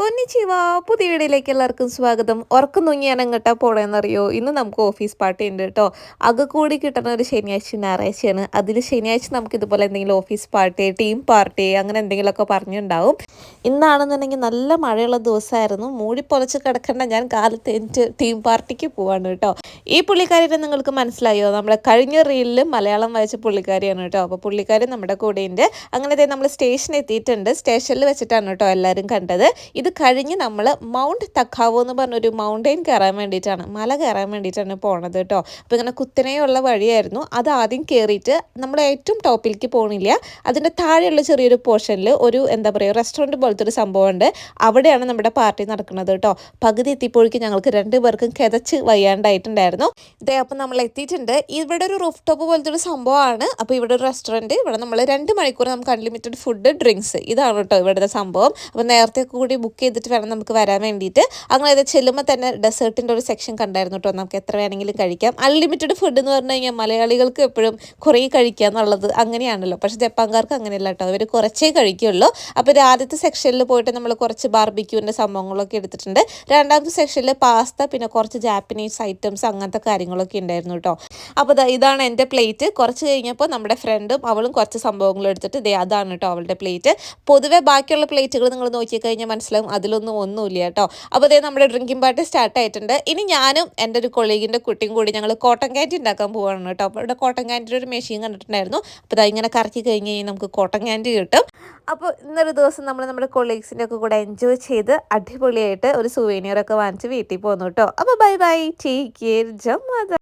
കൊന്നിച്ചിവ. പുതിയ വീടിലേക്ക് എല്ലാവർക്കും സ്വാഗതം. ഉറക്കം തൂങ്ങി ഞാൻ എങ്ങോട്ടാ പോണേന്നറിയോ? ഇന്ന് നമുക്ക് ഓഫീസ് പാർട്ടി ഉണ്ട് കേട്ടോ അകക്കൂടി കിട്ടുന്ന ഒരു ശനിയാഴ്ച ഞായറാഴ്ചയാണ്. അതിൽ ശനിയാഴ്ച നമുക്ക് ഇതുപോലെ എന്തെങ്കിലും ഓഫീസ് പാർട്ടി ടീം പാർട്ടി അങ്ങനെ എന്തെങ്കിലുമൊക്കെ പറഞ്ഞിട്ടുണ്ടാവും ഇന്നാണെന്നുണ്ടെങ്കിൽ നല്ല മഴയുള്ള ദിവസമായിരുന്നു. മൂടി പൊലച്ച് കിടക്കേണ്ട ഞാൻ കാലത്ത് എനിക്ക് ടീം പാർട്ടിക്ക് പോവാണ് കേട്ടോ ഈ പുള്ളിക്കാരിനെ നിങ്ങൾക്ക് മനസ്സിലായോ? നമ്മുടെ കഴിഞ്ഞ റീലിൽ മലയാളം വായിച്ച പുള്ളിക്കാരിയാണ് കേട്ടോ അപ്പോൾ പുള്ളിക്കാരി നമ്മുടെ കൂടെയുണ്ട്. അങ്ങനെ നമ്മൾ സ്റ്റേഷനിൽ എത്തിയിട്ടുണ്ട്. സ്റ്റേഷനിൽ വെച്ചിട്ടാണ് കേട്ടോ എല്ലാവരും കണ്ടത്. ഇത് കഴിഞ്ഞ് നമ്മൾ മൗണ്ട് തക്കാവോ എന്ന് പറഞ്ഞൊരു മൗണ്ടെയിൻ കയറാൻ വേണ്ടിയിട്ടാണ്. മല കയറാൻ വേണ്ടിയിട്ടാണ് പോണത് കേട്ടോ അപ്പോൾ ഇങ്ങനെ കുത്തനെയുള്ള വഴിയായിരുന്നു. അത് ആദ്യം കയറിയിട്ട് നമ്മൾ ഏറ്റവും ടോപ്പിലേക്ക് പോകണില്ല അതിന്റെ താഴെയുള്ള ചെറിയൊരു പോർഷനിൽ ഒരു എന്താ പറയുക റെസ്റ്റോറന്റ് പോലത്തെ ഒരു സംഭവമുണ്ട്. അവിടെയാണ് നമ്മുടെ പാർട്ടി നടക്കുന്നത് കേട്ടോ പകുതി എത്തിയപ്പോഴേക്കും ഞങ്ങൾക്ക് രണ്ടു പേർക്കും കിതച്ച് വയ്യാണ്ടായിട്ടുണ്ടായിരുന്നു. ഇതേ അപ്പം നമ്മൾ എത്തിയിട്ടുണ്ട്. ഇവിടെ ഒരു റൂഫ് ടോപ്പ് പോലത്തെ ഒരു സംഭവമാണ്. അപ്പോൾ ഇവിടെ ഒരു റെസ്റ്റോറന്റ് ഇവിടെ നമ്മൾ രണ്ട് മണിക്കൂർ നമുക്ക് അൺലിമിറ്റഡ് ഫുഡ് ഡ്രിങ്ക്സ് ഇതാണ് കേട്ടോ ഇവിടുത്തെ സംഭവം. അപ്പോൾ നേരത്തെ കൂടി ബുക്ക് ചെയ്തിട്ട് വേണം നമുക്ക് വരാൻ വേണ്ടിയിട്ട്. അങ്ങനെ ചെല്ലുമ്പോൾ തന്നെ ഡെസേർട്ടിന്റെ ഒരു സെക്ഷൻ കണ്ടായിരുന്നു കേട്ടോ നമുക്ക് എത്ര വേണമെങ്കിലും കഴിക്കാം. അൺലിമിറ്റഡ് ഫുഡ് എന്ന് പറഞ്ഞു കഴിഞ്ഞാൽ മലയാളികൾക്ക് എപ്പോഴും കുറേ കഴിക്കുക എന്നുള്ളത് അങ്ങനെയാണല്ലോ. പക്ഷേ ജപ്പാൻകാർക്ക് അങ്ങനെയല്ല കേട്ടോ അവർ കുറച്ചേ കഴിക്കുള്ളൂ. അപ്പോൾ ഒരു ആദ്യത്തെ സെക്ഷനിൽ പോയിട്ട് നമ്മൾ കുറച്ച് ബാർബിക്യൂവിന്റെ സംഭവങ്ങളൊക്കെ എടുത്തിട്ടുണ്ട്. രണ്ടാമത്തെ സെക്ഷനിൽ പാസ്ത പിന്നെ കുറച്ച് ജാപ്പനീസ് ഐറ്റംസ് അങ്ങനത്തെ കാര്യങ്ങളൊക്കെ ഉണ്ടായിരുന്നു കേട്ടോ അപ്പോൾ ഇതാണ് എന്റെ പ്ലേറ്റ് കുറച്ച് കഴിഞ്ഞപ്പോൾ നമ്മുടെ ഫ്രണ്ടും അവളും കുറച്ച് സംഭവങ്ങളും എടുത്തിട്ട് ഇതേ അതാണ് കേട്ടോ അവളുടെ പ്ലേറ്റ് പൊതുവേ ബാക്കിയുള്ള പ്ലേറ്റുകൾ നിങ്ങൾ നോക്കിക്കഴിഞ്ഞാൽ മനസ്സിലാവും അതിലൊന്നും ഒന്നുമില്ല കേട്ടോ. അപ്പോൾ അതേ നമ്മുടെ ഡ്രിങ്കിങ് പാർട്ടി സ്റ്റാർട്ട് ആയിട്ടുണ്ട്. ഇനി ഞാനും എന്റെ ഒരു കൊളീഗിന്റെ കുട്ടിയും കൂടി ഞങ്ങൾ കോട്ടൺ ക്യാന്റി ഉണ്ടാക്കാൻ പോവാണ് കേട്ടോ. അപ്പോൾ ഇവിടെ കോട്ടൺ ക്യാന്റിന്റെ ഒരു മെഷീൻ കണ്ടിട്ടുണ്ടായിരുന്നു. അപ്പോൾ അത് ഇങ്ങനെ കറക്കി കഴിഞ്ഞ് കഴിഞ്ഞാൽ നമുക്ക് കോട്ടൺ ക്യാന്റി കിട്ടും. അപ്പോൾ ഇന്നൊരു ദിവസം നമ്മൾ നമ്മുടെ കൊളീഗ്സിന്റെ ഒക്കെ കൂടെ എൻജോയ് ചെയ്ത് അടിപൊളിയായിട്ട് ഒരു സുവേനിയറൊക്കെ വാങ്ങിച്ച് വീട്ടിൽ പോകുന്നു കേട്ടോ. അപ്പോൾ ബൈ ബൈ ടേക്ക് കെയർ ജം